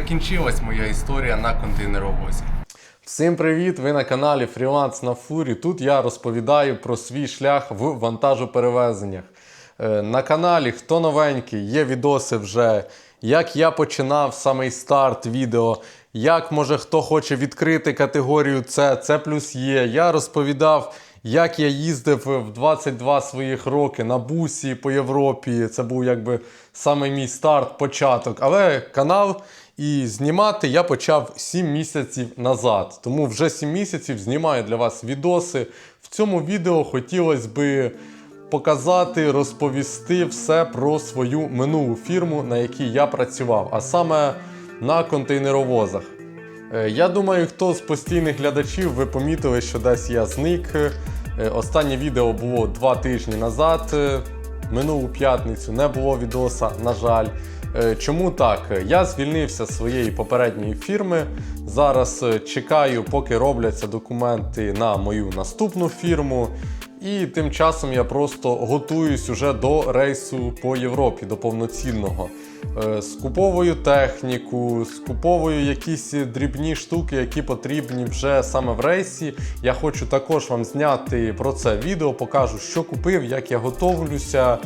Закінчилась моя історія на контейнеровозі. Всім привіт! Ви на каналі Фріланс на Фурі. Тут я розповідаю про свій шлях в вантажоперевезеннях. Е, На каналі, хто новенький, є відоси вже, як я починав самий старт відео, як може хто хоче відкрити категорію С, С плюс Є. Я розповідав, як я їздив в 22 своїх роки на бусі по Європі. Це був якби саме мій старт, початок. Але канал і знімати я почав 7 місяців назад. Тому вже 7 місяців знімаю для вас відоси. В цьому відео хотілося би показати, розповісти все про свою минулу фірму, на якій я працював, а саме на контейнеровозах. Е, Я думаю, хто з постійних глядачів ви помітили, що десь я зник. Е, Останнє відео було два тижні назад. Е, Минулу п'ятницю не було відоса, на жаль. Е, Чому так? Я звільнився з своєї попередньої фірми. Зараз е, чекаю, поки робляться документи на мою наступну фірму. І тим часом я просто готуюсь уже до рейсу по Європі, до повноцінного. Е, Скуповую техніку, скуповую якісь дрібні штуки, які потрібні вже саме в рейсі. Я хочу також вам зняти про це відео, покажу, що купив, як я готовлюся,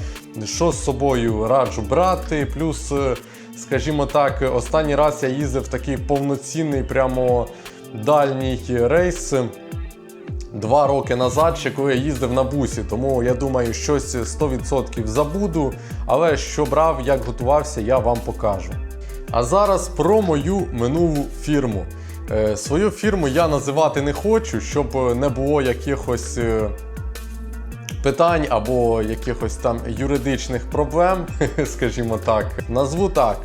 що з собою раджу брати. Плюс, е, скажімо так, останній раз я їздив такий повноцінний, прямо дальній рейс два роки назад, ще коли я їздив на бусі. Тому я думаю, щось 100% забуду. Але що брав, як готувався, я вам покажу. А зараз про мою минулу фірму. Е, свою фірму я називати не хочу, щоб не було якихось. е, Питань або якихось там юридичних проблем, скажімо так, назву так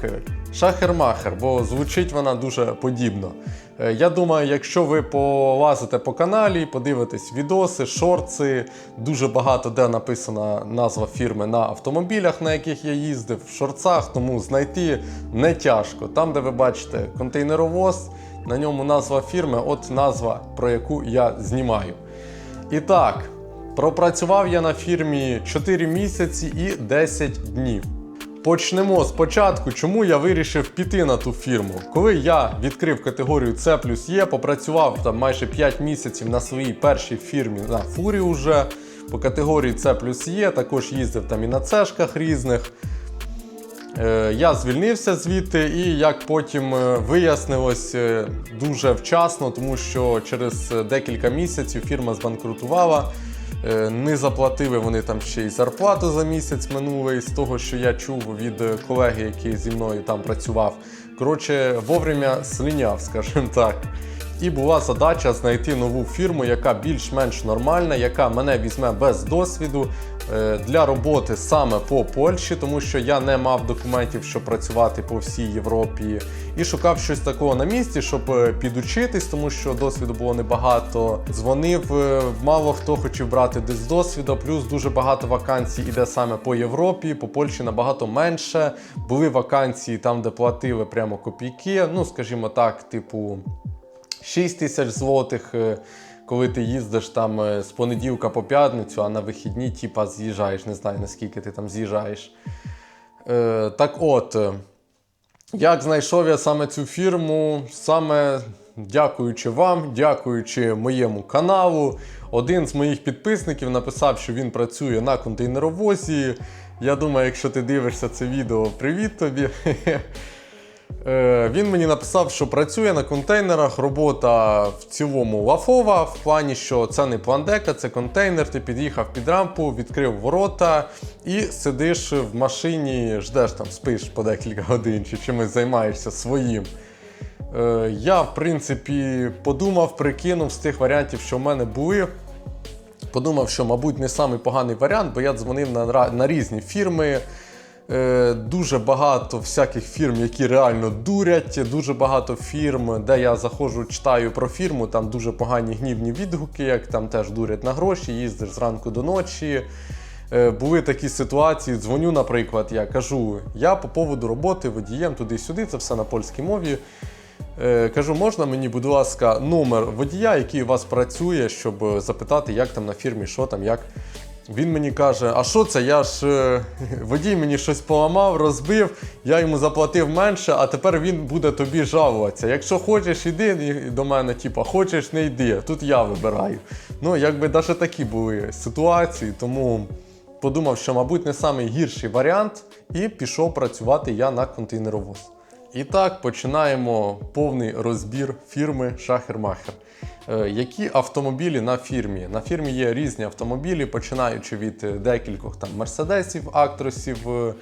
шахермахер, бо звучить вона дуже подібно. Е, Я думаю, якщо ви полазите по каналі, подивитесь відоси, шорти, дуже багато де написана назва фірми на автомобілях, на яких я їздив, в шорцах, тому знайти не тяжко. Там, де ви бачите контейнеровоз, на ньому назва фірми, от назва, про яку я знімаю. І так, пропрацював я на фірмі 4 місяці і 10 днів. Почнемо спочатку, чому я вирішив піти на ту фірму. Коли я відкрив категорію С плюс Є, попрацював там майже 5 місяців на своїй першій фірмі на фурі уже по категорії С плюс Є, також їздив там і на цешках різних. Е, Я звільнився звідти, і як потім е, вияснилось е, дуже вчасно, тому що через е, декілька місяців фірма збанкрутувала. Е, Не заплатили вони там ще й зарплату за місяць минулий, з того, що я чув від колеги, який зі мною там працював. Коротше, вовремя слиняв, скажімо так. І була задача знайти нову фірму, яка більш-менш нормальна, яка мене візьме без досвіду для роботи саме по Польщі, тому що я не мав документів, щоб працювати по всій Європі, і шукав щось такого на місці, щоб е, підучитись, тому що досвіду було небагато. Дзвонив, е, мало хто хотів брати десь досвіду, плюс дуже багато вакансій іде саме по Європі, по Польщі набагато менше. Були вакансії там, де платили прямо копійки. Ну, скажімо так, типу. 6 тисяч злотих, е, коли ти їздиш там е, з понеділка по п'ятницю, а на вихідні, типа, з'їжджаєш, не знаю наскільки ти там з'їжджаєш. Е, так от, е, як знайшов я саме цю фірму, саме дякуючи вам, дякуючи моєму каналу. Один з моїх підписників написав, що він працює на контейнеровозі. Я думаю, якщо ти дивишся це відео, привіт тобі. Е, Він мені написав, що працює на контейнерах. Робота в цілому лафова, в плані, що це не пландека, це контейнер. Ти під'їхав під рампу, відкрив ворота і сидиш в машині, ждеш там, спиш по декілька годин чи чимось займаєшся своїм. Е, Я, в принципі, подумав, прикинув з тих варіантів, що в мене були. Подумав, що, мабуть, не самий поганий варіант, бо я дзвонив на, на різні фірми. Е, Дуже багато всяких фірм, які реально дурять. Дуже багато фірм, де я заходжу, читаю про фірму, там дуже погані гнівні відгуки, як там теж дурять на гроші, їздиш зранку до ночі. Е, Були такі ситуації, дзвоню, наприклад, я кажу, я по поводу роботи водієм туди-сюди, це все на польській мові. Е, Кажу, можна мені, будь ласка, номер водія, який у вас працює, щоб запитати, як там на фірмі, що там, як. Він мені каже: а що це? Я ж е, водій мені щось поламав, розбив, я йому заплатив менше, а тепер він буде тобі жалуватися. Якщо хочеш, іди до мене, типу, хочеш, не йди. Тут я вибираю. Ну, якби навіть такі були ситуації, тому подумав, що, мабуть, не найгірший варіант, і пішов працювати я на контейнеровоз. І так починаємо повний розбір фірми Шахермахер. Е, Які автомобілі на фірмі? На фірмі є різні автомобілі, починаючи від е, декількох там мерседесів, актросів, е,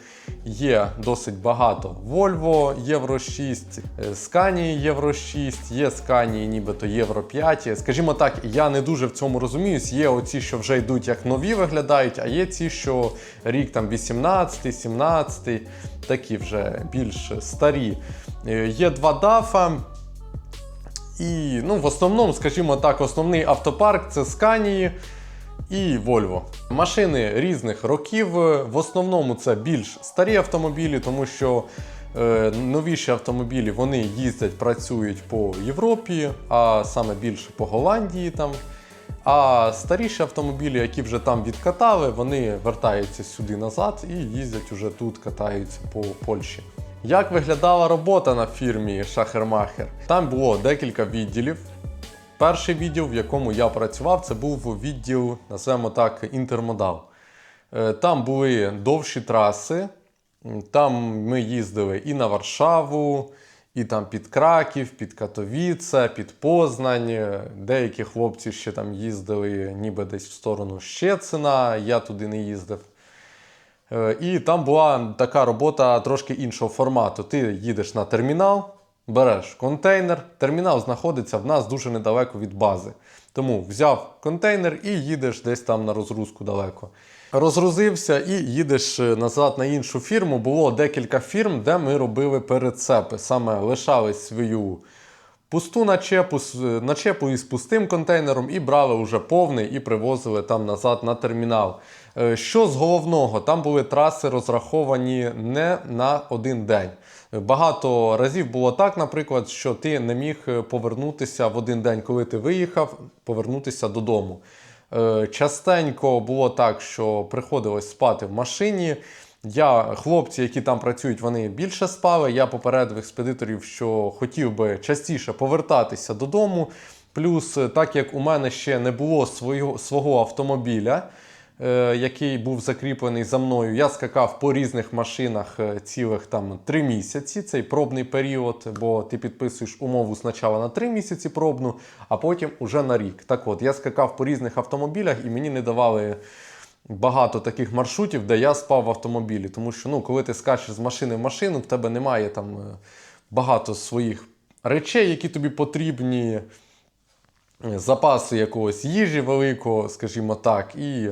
є досить багато Volvo Євро 6, е, Scania Євро 6, є Scania нібито Євро 5. Скажімо так, я не дуже в цьому розуміюсь. Є оці, що вже йдуть як нові виглядають, а є ці, що рік там 18, 17, такі вже більш старі. Є два дафа. І ну, в основному, скажімо так, основний автопарк це Scania і Volvo. Машини різних років. В основному це більш старі автомобілі, тому що е, новіші автомобілі вони їздять, працюють по Європі, а саме більше по Голландії там. А старіші автомобілі, які вже там відкатали, вони вертаються сюди назад і їздять уже тут, катаються по Польщі. Як виглядала робота на фірмі Шахермахер? Там було декілька відділів. Перший відділ, в якому я працював, це був відділ, називаємо так, інтермодал. Е, Там були довші траси. Там ми їздили і на Варшаву, і там під Краків, під Катовіце, під Познань. Деякі хлопці ще там їздили ніби десь в сторону Щецина. Я туди не їздив. Е, І там була така робота трошки іншого формату. Ти їдеш на термінал, береш контейнер. Термінал знаходиться в нас дуже недалеко від бази. Тому взяв контейнер і їдеш десь там на розгрузку далеко. Розгрузився і їдеш е, назад на іншу фірму. Було декілька фірм, де ми робили перецепи. Саме лишали свою пусту начепу, начепу із пустим контейнером і брали вже повний і привозили там назад на термінал. Е, Що з головного? Там були траси розраховані не на один день. Багато разів було так, наприклад, що ти не міг е, повернутися в один день, коли ти виїхав, повернутися додому. Е, Частенько було так, що приходилось спати в машині. Я, хлопці, які там працюють, вони більше спали. Я попередив експедиторів, що хотів би частіше повертатися додому. Плюс, так як у мене ще не було свого, свого автомобіля, який був закріплений за мною, я скакав по різних машинах е, цілих там три місяці. Цей пробний період, бо ти підписуєш умову спочатку на три місяці пробну, а потім уже на рік. Так от, я скакав по різних автомобілях і мені не давали багато таких маршрутів, де я спав в автомобілі. Тому що ну, коли ти скачеш з машини в машину, в тебе немає там е, багато своїх речей, які тобі потрібні, е, запасу якогось їжі великого, скажімо так. І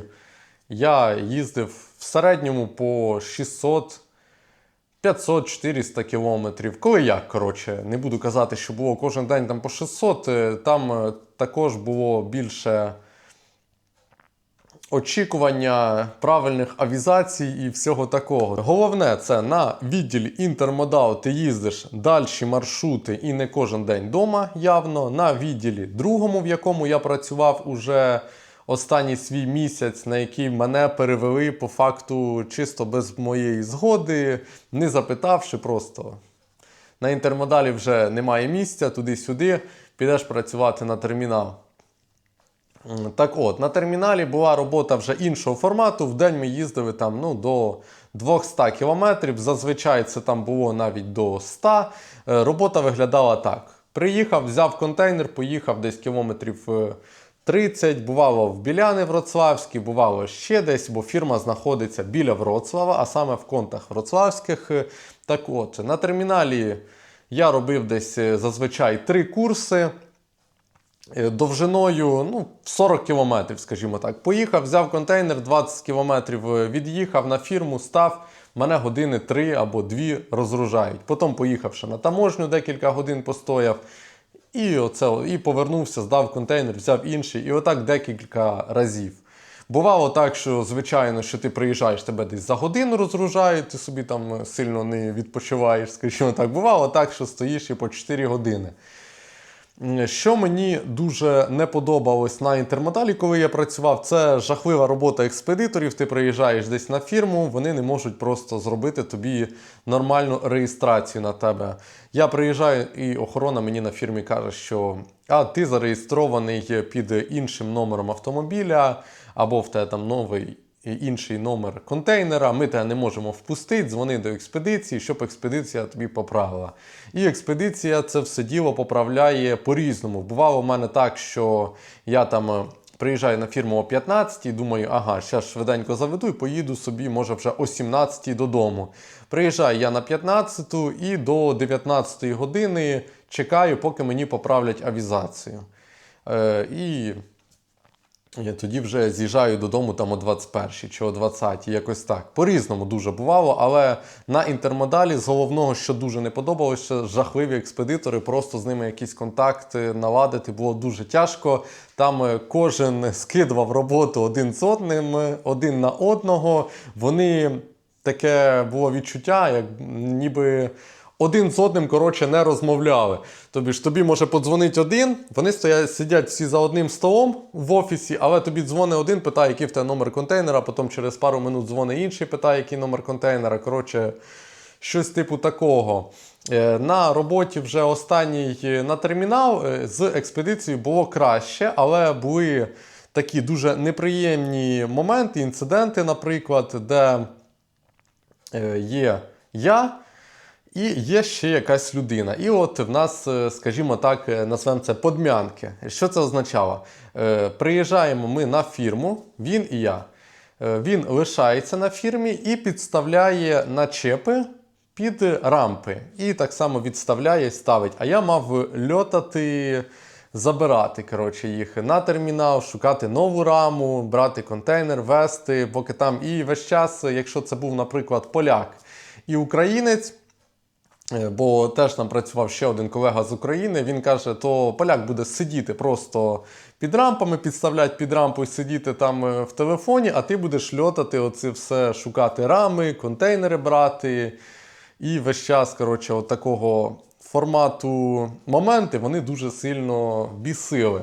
я їздив в середньому по 600. 500-400 кілометрів. Коли як, коротше, не буду казати, що було кожен день там по 600, е, там е, також було більше очікування правильних авізацій і всього такого. Головне, це на відділі інтермодал ти їздиш дальші маршрути і не кожен день вдома явно. На відділі другому, в якому я працював уже останній свій місяць, на який мене перевели по факту чисто без моєї згоди, не запитавши просто. На інтермодалі вже немає місця, туди-сюди, підеш працювати на термінал. Так от, на терміналі була робота вже іншого формату. В день ми їздили там ну, до 200 кілометрів. Зазвичай це там було навіть до 100. Е, Робота виглядала так: приїхав, взяв контейнер, поїхав десь кілометрів е, 30. Бувало в Біляни Вроцлавській, бувало ще десь, бо фірма знаходиться біля Вроцлава, а саме в контах Вроцлавських. Так от, на терміналі я робив десь е, зазвичай три курси. Е, довжиною ну, 40 кілометрів, скажімо так. Поїхав, взяв контейнер, 20 кілометрів е, від'їхав на фірму, став. Мене години 3 або 2 розгружають. Потім поїхав ще на таможню, декілька годин постояв. І, оце, і повернувся, здав контейнер, взяв інший. І отак декілька разів. Бувало так, що звичайно, що ти приїжджаєш, тебе десь за годину розгружають, ти собі там е, сильно не відпочиваєш, скажімо так. Бувало так, що стоїш і по 4 години. Що мені дуже не подобалось на інтермодалі, коли я працював, це жахлива робота експедиторів. Ти приїжджаєш десь на фірму, вони не можуть просто зробити тобі нормальну реєстрацію на тебе. Я приїжджаю, і охорона мені на фірмі каже, що а ти зареєстрований під іншим номером автомобіля, або в тебе там новий інший номер контейнера, ми тебе не можемо впустити, дзвони до експедиції, щоб експедиція тобі поправила. І експедиція це все діло поправляє по-різному. Бувало в мене так, що я там. е, Приїжджаю на фірму о 15 і думаю, ага, зараз швиденько заведу і поїду собі, може, вже о 17 додому. Приїжджаю я на 15 і до 19 години чекаю, поки мені поправлять авізацію. Е, і я тоді вже з'їжджаю додому там о 21 чи о 20, якось так. По-різному дуже бувало, але на інтермодалі з головного, що дуже не подобалося, жахливі експедитори, просто з ними якісь контакти наладити було дуже тяжко. Там е, кожен скидував роботу один з одним, е, один на одного. Вони таке було відчуття, як ніби один з одним, коротше, не розмовляли. Тобі ж тобі може подзвонити один, вони стоять, сидять всі за одним столом в офісі, але тобі дзвонить один, питає, який в тебе номер контейнера, потім через пару минут дзвонить інший, питає, який номер контейнера. Коротше, щось типу такого. Е, На роботі вже останній е, на термінал е, з експедицією було краще, але були такі дуже неприємні моменти, інциденти, наприклад, де є я. І є ще якась людина. І от в нас, е, скажімо так, е, назвемо це подмянки. Що це означало? Е, Приїжджаємо ми на фірму, він і я. Він лишається на фірмі і підставляє начепи під рампи. І так само відставляє, ставить. А я мав льотати, забирати коротше, їх на термінал, шукати нову раму, брати контейнер, вести, поки там. І весь час, якщо це був, наприклад, поляк і українець. Е, Бо теж там працював ще один колега з України. Він каже, то поляк буде сидіти просто під рампами, підставляти під рампу і сидіти там е, в телефоні, а ти будеш льотати оце все, шукати рами, контейнери брати. І весь час, коротше, от такого формату моменти вони дуже сильно бісили.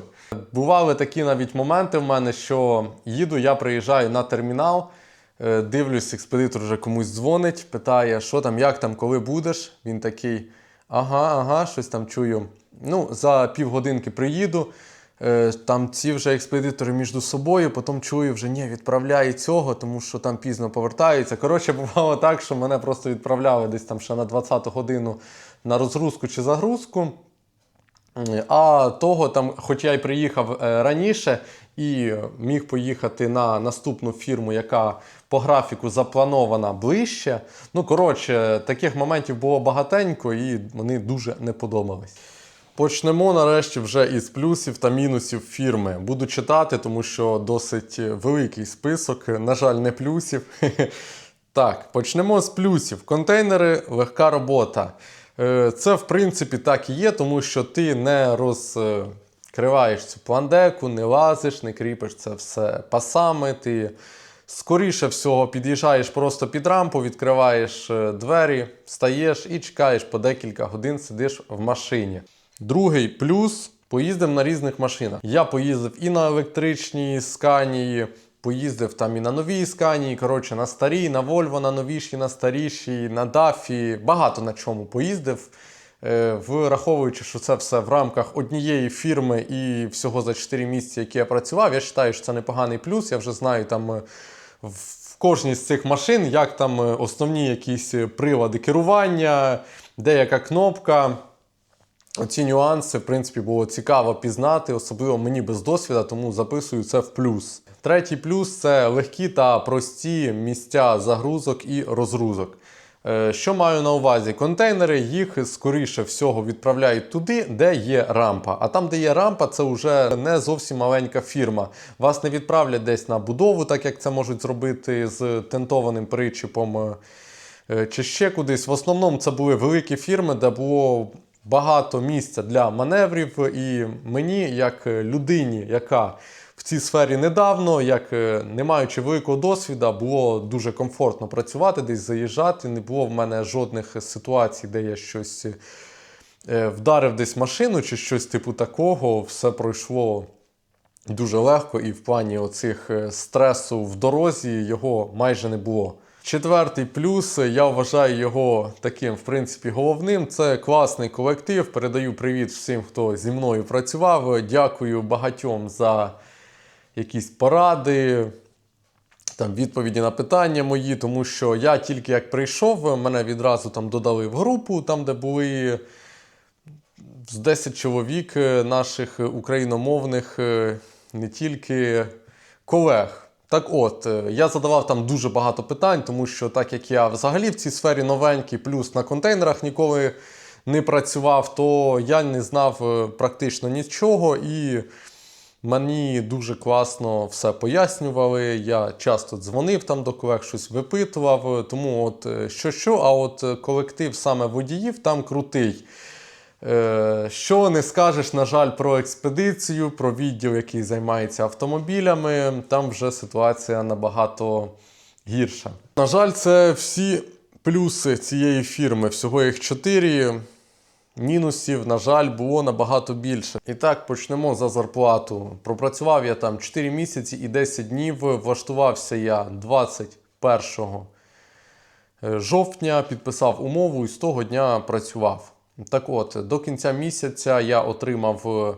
Бували такі навіть моменти в мене, що їду, я приїжджаю на термінал. Е, Дивлюсь, експедитор вже комусь дзвонить, питає, що там, як там, коли будеш. Він такий, ага, ага, щось там чую. Ну, за півгодинки приїду. Е, Там ці вже експедитори між собою, потім чую, вже ні, відправляє цього, тому що там пізно повертаються. Коротше, бувало так, що мене просто відправляли десь там ще на 20-ту годину на розгрузку чи загрузку. А того там, хоч я й приїхав е, раніше і міг поїхати на наступну фірму, яка по графіку запланована ближче. Ну, коротше, таких моментів було багатенько, і вони дуже не подобались. Почнемо нарешті вже із плюсів та мінусів фірми. Буду читати, тому що досить великий список, на жаль, не плюсів. Так, почнемо з плюсів. Контейнери легка робота. Е, Це, в принципі, так і є, тому що ти не розкриваєш цю пландеку, не лазиш, не кріпиш це все пасами. Ти скоріше всього під'їжджаєш просто під рампу, відкриваєш е, двері, стаєш і чекаєш по декілька годин, сидиш в машині. Другий плюс поїздив на різних машинах. Я поїздив і на електричній сканії, поїздив там і на новій сканії, коротше, на старій, на Volvo, на новішій, на старішій, на DAFі, багато на чому поїздив. Е, Враховуючи, що це все в рамках однієї фірми і всього за 4 місяці, які я працював, я вважаю, що це непоганий плюс. Я вже знаю там е, в кожній з цих машин, як там е, основні якісь е, прилади керування, деяка кнопка. Оці нюанси, в принципі, було цікаво пізнати, особливо мені без досвіду, тому записую це в плюс. Третій плюс це легкі та прості місця загрузок і розгрузок. Е, Що маю на увазі? Контейнери їх скоріше всього відправляють туди, де є рампа. А там, де є рампа, це вже не зовсім маленька фірма. Вас не відправлять десь на будову, так як це можуть зробити з тентованим причіпом. е, е, чи ще кудись. В основному це були великі фірми, де було багато місця для маневрів. І мені, як людині, яка в цій сфері недавно, як е, не маючи великого досвіду, було дуже комфортно працювати, десь заїжджати. Не було в мене жодних ситуацій, де я щось. е, вдарив десь машину чи щось типу такого, все пройшло дуже легко, і в плані оцих е, стресу в дорозі його майже не було. Четвертий плюс, я вважаю його таким, в принципі, головним. Це класний колектив. Передаю привіт всім, хто зі мною працював. Дякую багатьом за якісь поради, там відповіді на питання мої, тому що я тільки як прийшов, мене відразу там додали в групу, там, де були з 10 чоловік е, наших україномовних, е, не тільки колег. Так от, е, я задавав там дуже багато питань, тому що так як я взагалі в цій сфері новенький, плюс на контейнерах ніколи не працював, то я не знав практично нічого і мені дуже класно все пояснювали. Я часто дзвонив там до колег, щось випитував. Тому от е, що що, а от е, колектив саме водіїв там крутий. Е, Що не скажеш, на жаль, про експедицію, про відділ, який займається автомобілями, там вже ситуація набагато гірша. На жаль, це всі плюси цієї фірми. Всього їх чотири. Мінусів, на жаль, було набагато більше. І так, почнемо за зарплату. Пропрацював я там 4 місяці і 10 днів. Влаштувався я 21 е, жовтня, підписав умову і з того дня працював. Так от, до кінця місяця я отримав е,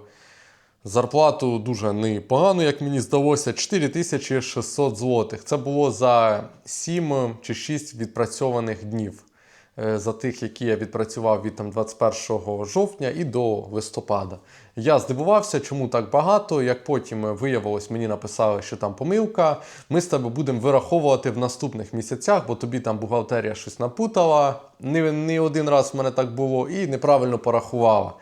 зарплату дуже непогану, як мені здалося, 4600 злотих. Це було за 7 чи 6 відпрацьованих днів. Е, За тих, які я відпрацював від там, 21 жовтня і до листопада. Я здивувався, чому так багато. Як потім виявилось, мені написали, що там помилка. Ми з тебе будемо вираховувати в наступних місяцях, бо тобі там бухгалтерія щось напутала. Не, не один раз в мене так було і неправильно порахувала.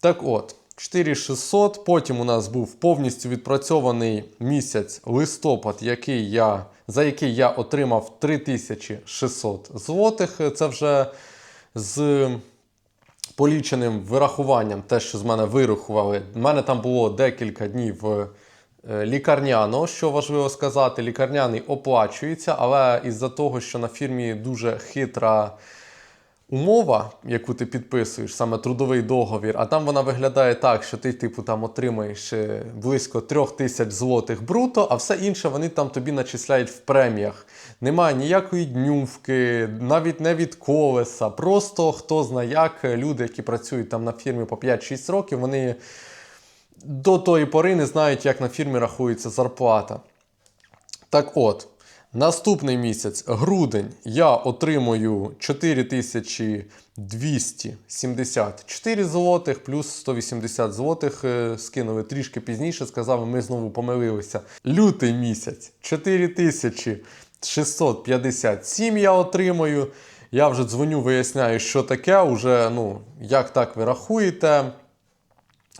Так от, 4600. Потім у нас був повністю відпрацьований місяць листопад, який я, за який я отримав 3600 злотих. Це вже з поліченим вирахуванням, те, що з мене вирахували. У мене там було декілька днів Лікарняно, лікарняного, що важливо сказати. Лікарняний оплачується, але із-за того, що на фірмі дуже хитра умова, яку ти підписуєш, саме трудовий договір, а там вона виглядає так, що ти, типу, там отримаєш е, близько трьох тисяч злотих бруто, а все інше вони там тобі начисляють в преміях. Немає ніякої днювки, навіть не від колеса. Просто хто знає як, е, люди, які працюють там на фірмі по 5-6 років, вони до тої пори не знають, як на фірмі рахується зарплата. Так от, наступний місяць, грудень, я отримую 4274 злотих, плюс 180 злотих е, скинули трішки пізніше, сказали, ми знову помилилися. Лютий місяць 4657 я отримую. Я вже дзвоню, виясняю, що таке, уже, ну, як так ви рахуєте,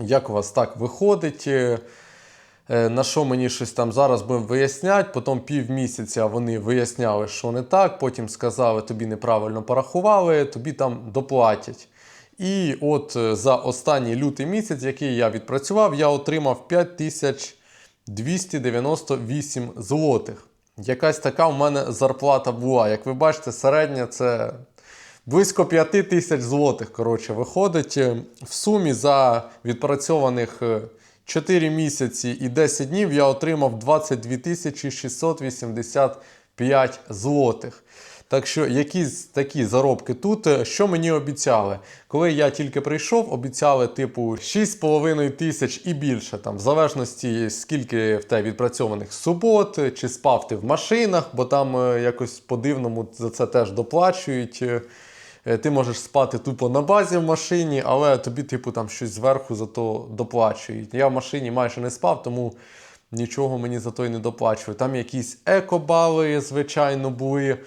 як у вас так виходить. Е, На що мені щось там зараз будемо виясняти, потім півмісяця вони виясняли, що не так, потім сказали, тобі неправильно порахували, тобі там доплатять. І от е, за останній лютий місяць, який я відпрацював, я отримав 5298 злотих. Якась така у мене зарплата була. Як ви бачите, середня це близько 5 тисяч злотих. Коротше, виходить Е, в сумі за відпрацьованих 4 місяці і 10 днів я отримав 22 тисячі 685 злотих. Так що якісь такі заробки тут, Е, що мені обіцяли? Коли я тільки прийшов, обіцяли типу 6,5 тисяч і більше, там, в залежності скільки в тебе відпрацьованих субот, чи спав ти в машинах, бо там е, якось по-дивному за це теж доплачують. Е, Ти можеш спати тупо на базі в машині, але тобі, типу, там щось зверху за то доплачують. Я в машині майже не спав, тому нічого мені за то й не доплачують. Там якісь екобали, звичайно, були.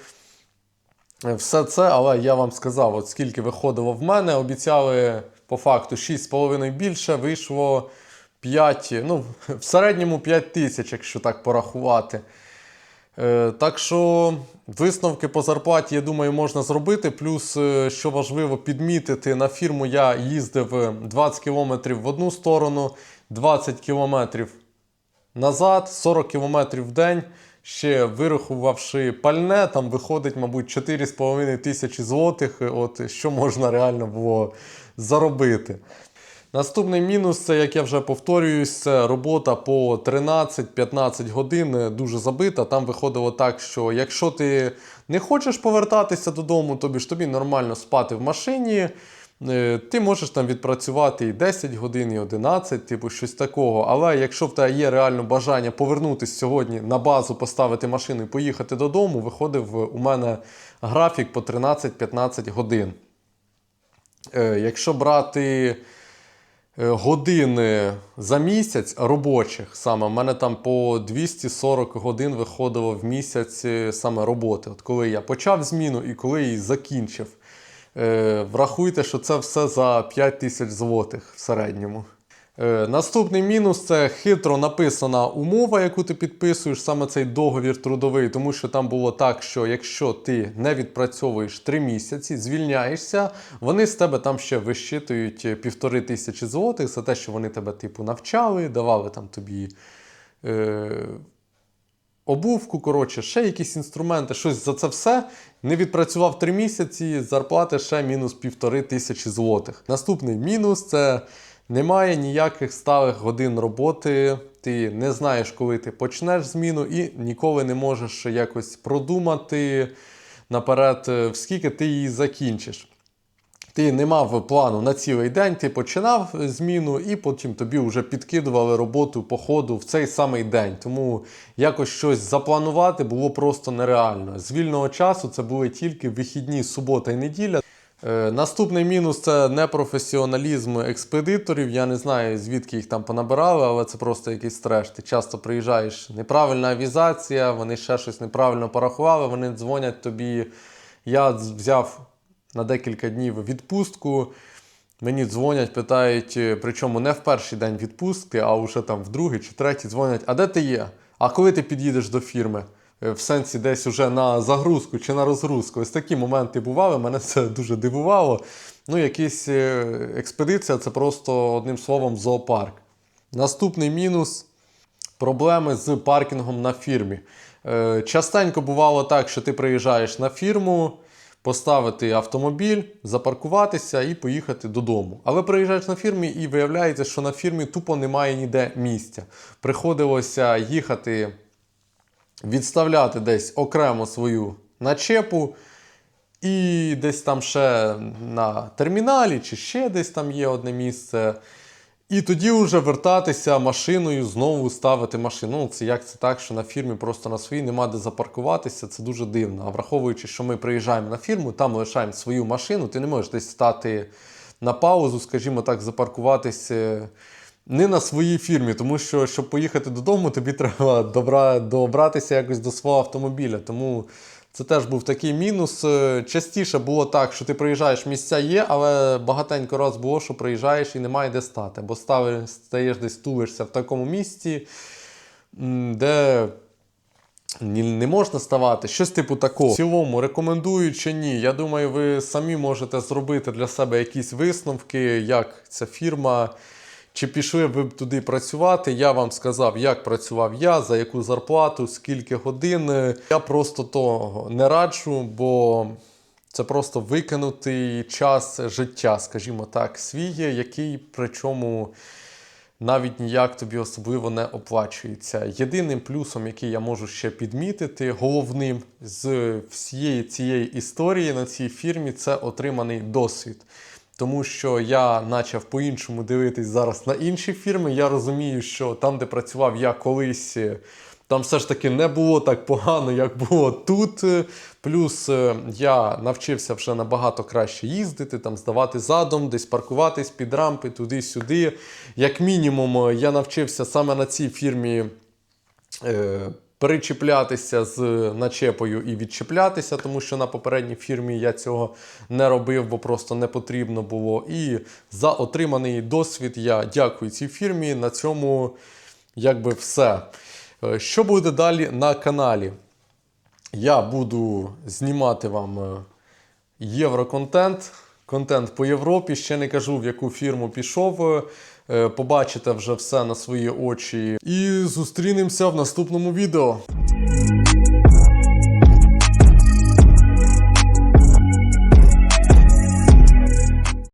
Е, Все це, але я вам сказав, от скільки виходило в мене, обіцяли по факту 6,5 більше, вийшло 5, ну, в середньому 5 тисяч, якщо так порахувати. Е, Так що висновки по зарплаті, я думаю, можна зробити. Плюс, е, що важливо, підмітити, на фірму я їздив 20 км в одну сторону, 20 км назад, 40 км в день. ще вирахувавши пальне, там виходить, мабуть, 4,5 тисячі злотих. От що можна реально було заробити. Наступний мінус це, як я вже повторююсь, це робота по 13-15 годин е, дуже забита. Там виходило так, що якщо ти не хочеш повертатися додому, тобі ж тобі нормально спати в машині. е, Ти можеш там відпрацювати і 10 годин, і 11, типу щось такого. Але якщо в тебе є реально бажання повернутися сьогодні на базу, поставити машину і поїхати додому, виходив е, у мене графік по 13-15 годин. Якщо брати години за місяць робочих, саме в мене там по 240 годин виходило в місяць е, саме роботи. От коли я почав зміну і коли її закінчив. Е, Врахуйте, що це все за 5 тисяч злотих в середньому. Е, Наступний мінус це хитро написана умова, яку ти підписуєш, саме цей договір трудовий, тому що там було так, що якщо ти не відпрацьовуєш 3 місяці, звільняєшся, вони з тебе там ще вищитують е, півтори тисячі злотих за те, що вони тебе типу навчали, давали там тобі. Е, обувку, коротше, ще якісь інструменти, щось за це все. Не відпрацював 3 місяці, зарплати ще мінус півтори тисячі злотих. Наступний мінус це немає ніяких сталих годин роботи. Ти не знаєш, коли ти почнеш зміну, і ніколи не можеш якось продумати наперед, е, скільки ти її закінчиш. Ти не мав плану на цілий день, ти починав зміну, і потім тобі вже підкидували роботу по ходу в цей самий день. Тому якось щось запланувати було просто нереально. З вільного часу це були тільки вихідні, субота і неділя. Е, наступний мінус це непрофесіоналізм експедиторів. Я не знаю, звідки їх там понабирали, але це просто якийсь треш. Ти часто приїжджаєш, неправильна авізація, вони ще щось неправильно порахували, вони дзвонять тобі. Я взяв на декілька днів відпустку. Мені дзвонять, питають, е, причому не в перший день відпустки, а вже там в другий чи третій дзвонять, а де ти є? А коли ти під'їдеш до фірми? Е, В сенсі десь уже на загрузку чи на розгрузку. Ось такі моменти бували, мене це дуже дивувало. Ну, якась е, експедиція це просто одним словом зоопарк. Наступний мінус проблеми з паркінгом на фірмі. Е, Частенько бувало так, що ти приїжджаєш на фірму, поставити автомобіль, запаркуватися і поїхати додому. Але приїжджаєш на фірмі і виявляється, що на фірмі тупо немає ніде місця. Приходилося їхати, відставляти десь окремо свою начепу. І десь там ще на терміналі, чи ще десь там є одне місце. І тоді вже вертатися машиною, знову ставити машину. Ну, це як це так, що на фірмі просто на своїй нема де запаркуватися, це дуже дивно. А враховуючи, що ми приїжджаємо на фірму, там лишаємо свою машину, ти не можеш десь стати на паузу, скажімо так, запаркуватися не на своїй фірмі, тому що, щоб поїхати додому, тобі треба добра, добратися якось до свого автомобіля. Тому це теж був такий мінус. Е, Частіше було так, що ти приїжджаєш, місця є, але багатенько раз було, що приїжджаєш і немає де стати. Бо ставиш, стаєш десь тулишся в такому місці, де не можна ставати. Щось типу такого. В цілому, рекомендую чи ні. Я думаю, ви самі можете зробити для себе якісь висновки, як ця фірма. Чи пішли ви б туди працювати? Я вам сказав, як працював я, за яку зарплату, скільки годин. Я просто того не раджу, бо це просто викинутий час життя, скажімо так, свій, який причому навіть ніяк тобі особливо не оплачується. Єдиним плюсом, який я можу ще підмітити, головним з всієї цієї історії на цій фірмі, це отриманий досвід. Тому що я почав по-іншому дивитись зараз на інші фірми. Я розумію, що там, де працював я колись, е, там все ж таки не було так погано, як було тут. Е, Плюс е, я навчився вже набагато краще їздити, там здавати задом, десь паркуватись під рампи, туди-сюди. Як мінімум, я навчився саме на цій фірмі. Е, Перечіплятися з начепою і відчіплятися, тому що на попередній фірмі я цього не робив, бо просто не потрібно було. І за отриманий досвід я дякую цій фірмі. На цьому якби все. Е, Що буде далі на каналі? Я буду знімати вам е, євроконтент, контент по Європі. Ще не кажу, в яку фірму пішов. Е, Побачите вже все на свої очі. І зустрінемося в наступному відео.